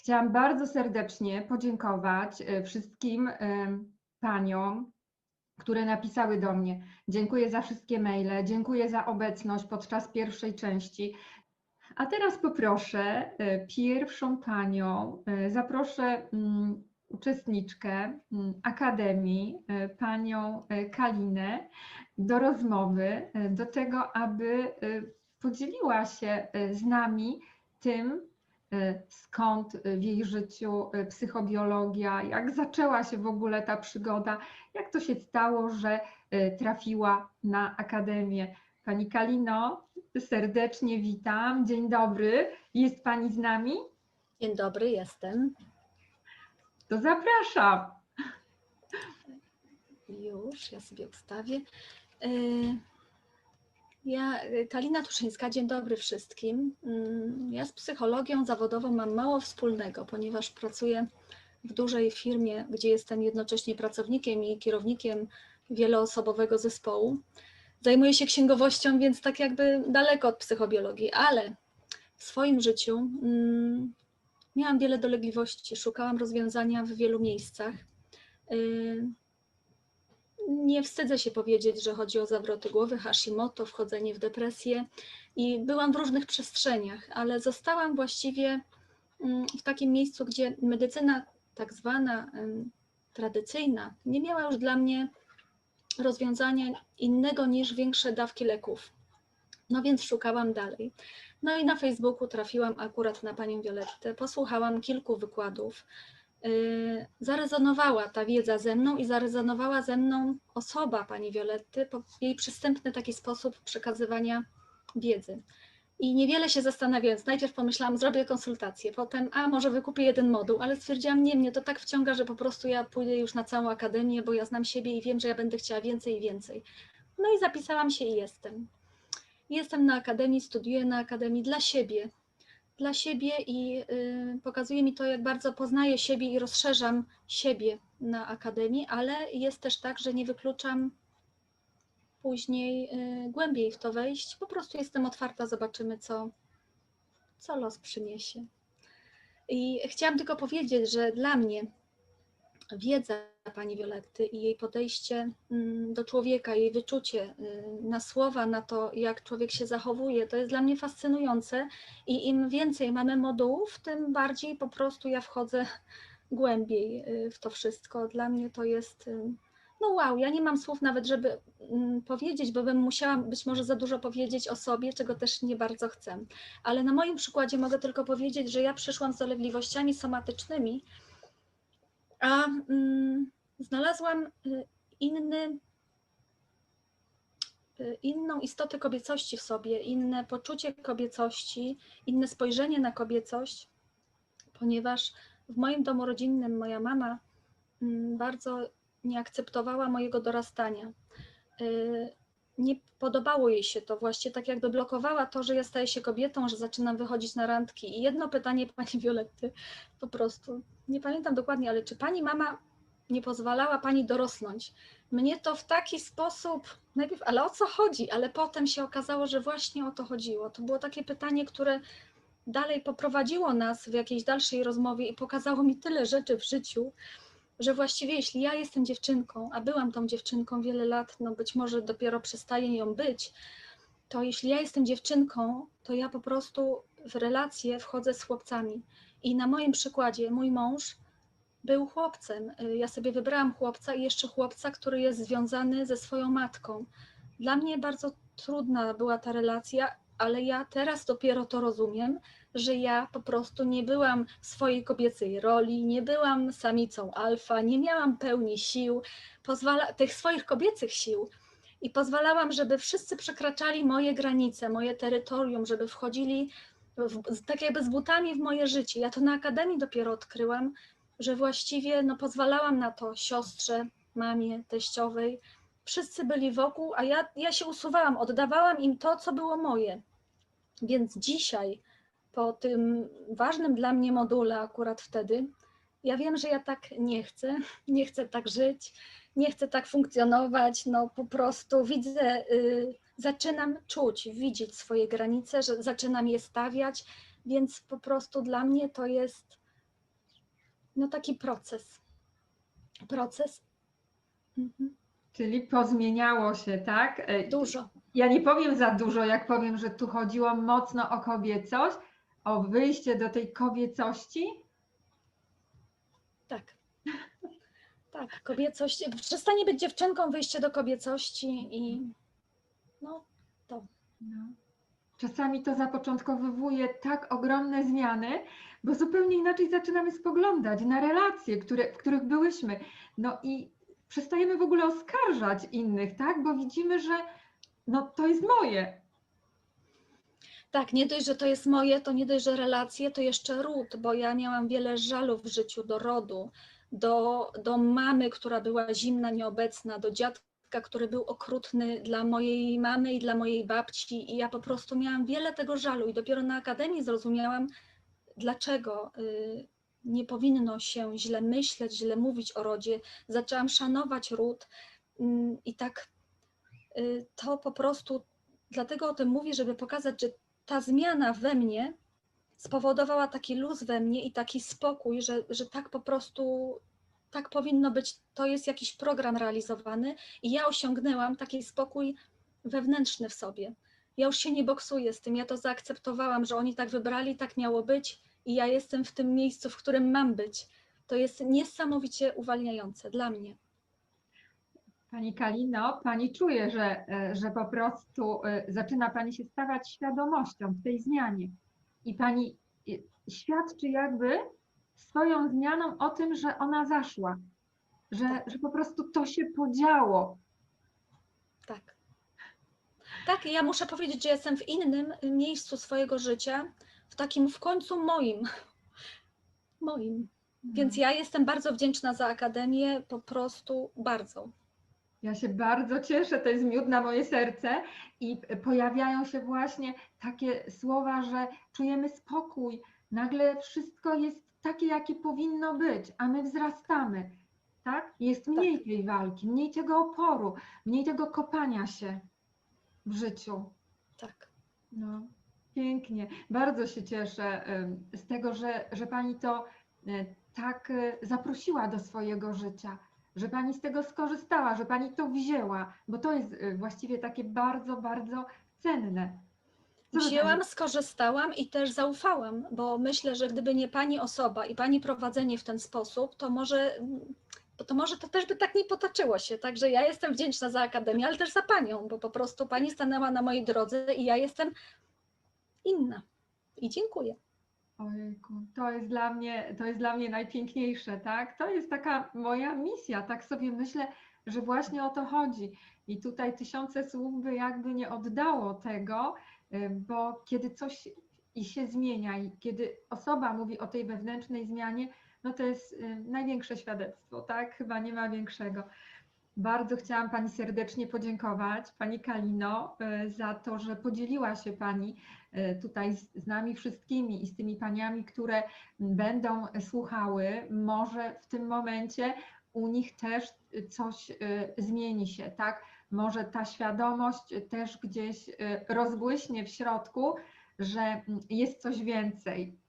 Chciałam bardzo serdecznie podziękować e, wszystkim e, paniom, które napisały do mnie. Dziękuję za wszystkie maile, dziękuję za obecność podczas pierwszej części. A teraz poproszę e, pierwszą panią, zaproszę mm, uczestniczkę mm, Akademii, panią Kalinę, do rozmowy, do tego, aby podzieliła się z nami tym, skąd w jej życiu y, psychobiologia, jak zaczęła się w ogóle ta przygoda, jak to się stało, że y, trafiła na Akademię. Pani Kalino, serdecznie witam. Dzień dobry. Jest Pani z nami? Dzień dobry, jestem. To zapraszam. Już, ja sobie ustawię. Ja, y, Kalina Tuszyńska, dzień dobry wszystkim. Mm, ja z psychologią zawodową mam mało wspólnego, ponieważ pracuję w dużej firmie, gdzie jestem jednocześnie pracownikiem i kierownikiem wieloosobowego zespołu. Zajmuję się księgowością, więc tak jakby daleko od psychobiologii, ale w swoim życiu mm, miałam wiele dolegliwości, szukałam rozwiązania w wielu miejscach. Y, nie wstydzę się powiedzieć, że chodzi o zawroty głowy, Hashimoto, wchodzenie w depresję i byłam w różnych przestrzeniach, ale zostałam właściwie mm, w takim miejscu, gdzie medycyna tak zwana tradycyjna nie miała już dla mnie rozwiązania innego niż większe dawki leków. No więc szukałam dalej. No i na Facebooku trafiłam akurat na panią Violettę, posłuchałam kilku wykładów, zarezonowała ta wiedza ze mną i zarezonowała ze mną osoba pani Violetty, jej przystępny taki sposób przekazywania wiedzy. I niewiele się zastanawiając, najpierw pomyślałam, zrobię konsultację, potem, a może wykupię jeden moduł, ale stwierdziłam, nie, mnie to tak wciąga, że po prostu ja pójdę już na całą akademię, bo ja znam siebie i wiem, że ja będę chciała więcej i więcej. No i zapisałam się i jestem. Jestem na akademii, studiuję na akademii dla siebie, dla siebie i y, pokazuje mi to, jak bardzo poznaję siebie i rozszerzam siebie na akademii, ale jest też tak, że nie wykluczam później y, głębiej w to wejść. Po prostu jestem otwarta, zobaczymy, co, co los przyniesie. I chciałam tylko powiedzieć, że dla mnie wiedza pani Violetty i jej podejście mm, do człowieka, jej wyczucie y, na słowa, na to, jak człowiek się zachowuje, to jest dla mnie fascynujące i im więcej mamy modułów, tym bardziej po prostu ja wchodzę głębiej y, w to wszystko. Dla mnie to jest y, no wow, ja nie mam słów nawet, żeby mm, powiedzieć, bo bym musiała być może za dużo powiedzieć o sobie, czego też nie bardzo chcę. Ale na moim przykładzie mogę tylko powiedzieć, że ja przyszłam z dolegliwościami somatycznymi, a mm, znalazłam y, inny, y, inną istotę kobiecości w sobie, inne poczucie kobiecości, inne spojrzenie na kobiecość, ponieważ w moim domu rodzinnym moja mama mm, bardzo nie akceptowała mojego dorastania. Y, nie podobało jej się to, właśnie tak jakby blokowała to, że ja staję się kobietą, że zaczynam wychodzić na randki. I jedno pytanie pani Violetty, po prostu, nie pamiętam dokładnie, ale czy pani mama nie pozwalała pani dorosnąć? Mnie to w taki sposób, najpierw, ale o co chodzi? Ale potem się okazało, że właśnie o to chodziło. To było takie pytanie, które dalej poprowadziło nas w jakiejś dalszej rozmowie i pokazało mi tyle rzeczy w życiu, że właściwie jeśli ja jestem dziewczynką, a byłam tą dziewczynką wiele lat, no być może dopiero przestaję ją być, to jeśli ja jestem dziewczynką, to ja po prostu w relacje wchodzę z chłopcami. I na moim przykładzie mój mąż był chłopcem. Ja sobie wybrałam chłopca i jeszcze chłopca, który jest związany ze swoją matką. Dla mnie bardzo trudna była ta relacja, ale ja teraz dopiero to rozumiem, że ja po prostu nie byłam w swojej kobiecej roli, nie byłam samicą alfa, nie miałam pełni sił, pozwala, tych swoich kobiecych sił i pozwalałam, żeby wszyscy przekraczali moje granice, moje terytorium, żeby wchodzili w, tak jakby z butami w moje życie. Ja to na akademii dopiero odkryłam, że właściwie no, pozwalałam na to siostrze, mamie, teściowej. Wszyscy byli wokół, a ja, ja się usuwałam, oddawałam im to, co było moje. Więc dzisiaj, po tym ważnym dla mnie module, akurat wtedy, ja wiem, że ja tak nie chcę, nie chcę tak żyć, nie chcę tak funkcjonować. No po prostu widzę, y, zaczynam czuć, widzieć swoje granice, że zaczynam je stawiać, więc po prostu dla mnie to jest no taki proces. Proces. Mhm. Czyli pozmieniało się, tak? E, Dużo. Ja nie powiem za dużo, jak powiem, że tu chodziło mocno o kobiecość, o wyjście do tej kobiecości. Tak. Tak, kobiecość. Przestanie być dziewczynką, wyjście do kobiecości i no to. No. Czasami to zapoczątkowywuje tak ogromne zmiany, bo zupełnie inaczej zaczynamy spoglądać na relacje, które, w których byłyśmy. No i przestajemy w ogóle oskarżać innych, tak? Bo widzimy, że no to jest moje. Tak, nie dość, że to jest moje, to nie dość, że relacje, to jeszcze ród, bo ja miałam wiele żalu w życiu do rodu, do, do mamy, która była zimna, nieobecna, do dziadka, który był okrutny dla mojej mamy i dla mojej babci. I ja po prostu miałam wiele tego żalu, i dopiero na akademii zrozumiałam, dlaczego y, nie powinno się źle myśleć, źle mówić o rodzie. Zaczęłam szanować ród mm, i tak y, to po prostu, dlatego o tym mówię, żeby pokazać, że ta zmiana we mnie spowodowała taki luz we mnie i taki spokój, że, że tak po prostu tak powinno być. To jest jakiś program realizowany i ja osiągnęłam taki spokój wewnętrzny w sobie. Ja już się nie boksuję z tym, ja to zaakceptowałam, że oni tak wybrali, tak miało być i ja jestem w tym miejscu, w którym mam być. To jest niesamowicie uwalniające dla mnie. Pani Kalino, Pani czuje, że, e, że po prostu e, zaczyna Pani się stawać świadomością w tej zmianie. I Pani e, świadczy jakby swoją zmianą o tym, że ona zaszła, że, że po prostu to się podziało. Tak. Tak, ja muszę powiedzieć, że jestem w innym miejscu swojego życia, w takim w końcu moim. Moim. Więc ja jestem bardzo wdzięczna za Akademię, po prostu bardzo. Ja się bardzo cieszę, to jest miód na moje serce i pojawiają się właśnie takie słowa, że czujemy spokój, nagle wszystko jest takie, jakie powinno być, a my wzrastamy, tak? Jest mniej tej walki, mniej tego oporu, mniej tego kopania się w życiu. Tak. No, pięknie. Bardzo się cieszę z tego, że, że Pani to e, tak e, zaprosiła do swojego życia, że Pani z tego skorzystała, że Pani to wzięła, bo to jest e, właściwie takie bardzo, bardzo cenne. Wzięłam, skorzystałam i też zaufałam, bo myślę, że gdyby nie pani osoba i pani prowadzenie w ten sposób, to może, to może to też by tak nie potoczyło się. Także ja jestem wdzięczna za Akademię, ale też za panią, bo po prostu pani stanęła na mojej drodze i ja jestem inna. I dziękuję. Ojejku, to jest dla mnie, to jest dla mnie najpiękniejsze, tak? To jest taka moja misja, tak sobie myślę, że właśnie o to chodzi. I tutaj tysiące słów by jakby nie oddało tego, bo kiedy coś i się zmienia i kiedy osoba mówi o tej wewnętrznej zmianie, no to jest y, największe świadectwo, tak? Chyba nie ma większego. Bardzo chciałam Pani serdecznie podziękować, Pani Kalino, y, za to, że podzieliła się Pani y, tutaj z, nami wszystkimi i z tymi paniami, które będą słuchały. Może w tym momencie u nich też coś y, zmieni się, tak? Może ta świadomość też gdzieś y, rozbłyśnie w środku, że mm, jest coś więcej,